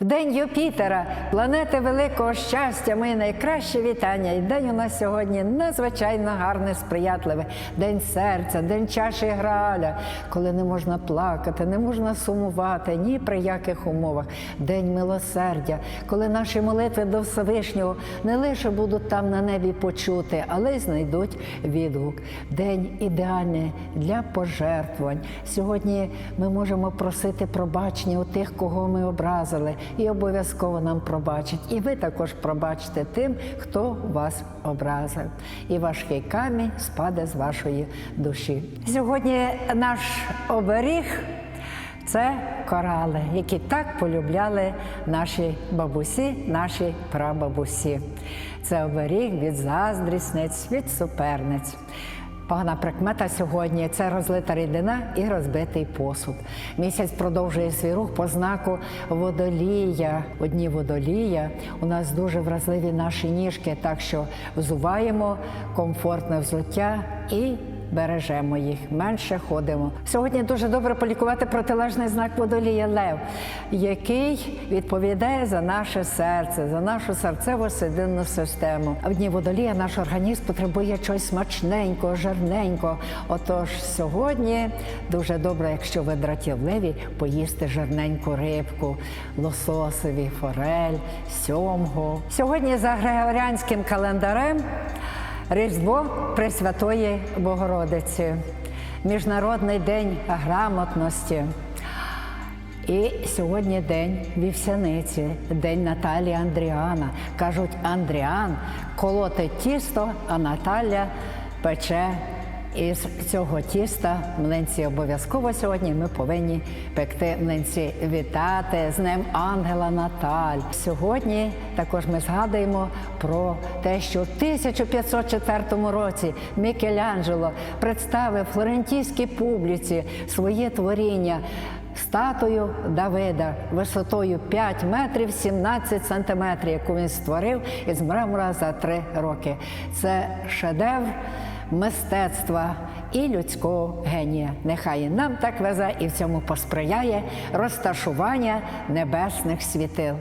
В день Юпітера, планети великого щастя, ми найкраще вітання. І день у нас сьогодні надзвичайно гарне, сприятливе. День серця, день чаші Грааля, коли не можна плакати, не можна сумувати ні при яких умовах. День милосердя, коли наші молитви до Всевишнього не лише будуть там на небі почути, але й знайдуть відгук. День ідеальний для пожертвувань. Сьогодні ми можемо просити пробачення у тих, кого ми образили, і обов'язково нам пробачать. І ви також пробачите тим, хто вас образив. І важкий камінь спаде з вашої душі. Сьогодні наш оберіг. Це корали, які так полюбляли наші бабусі, наші прабабусі. Це оберіг від заздрісниць, від суперниць. Погана прикмета сьогодні це розлита рідина і розбитий посуд. Місяць продовжує свій рух по знаку водолія. Одні водолія у нас дуже вразливі наші ніжки, так що взуваємо комфортне взуття і бережемо їх, менше ходимо. Сьогодні дуже добре полікувати протилежний знак водолія Лев, який відповідає за наше серце, за нашу серцево судинну систему. А в дні водолія наш організм потребує чогось смачненького, жирненького. Отож, сьогодні дуже добре, якщо ви дратівливі, поїсти жирненьку рибку, лососові, форель, сьомгу. Сьогодні за григоріанським календарем. Різдво Пресвятої Богородиці, Міжнародний день грамотності. І сьогодні день вівсяниці, день Наталії Андріана. Кажуть, Андріан колотить тісто, а Наталя пече із цього тіста млинці. Обов'язково сьогодні ми повинні пекти млинці. Вітати з ним Ангела Наталь. Сьогодні також ми згадуємо про те, що в 1504 році Мікеланджело представив флорентійській публіці своє творіння. Статую Давида висотою 5 метрів 17 сантиметрів, яку він створив із мрамора за три роки. Це шедевр мистецтва і людського генія. Нехай нам так везе і в цьому посприяє розташування небесних світил.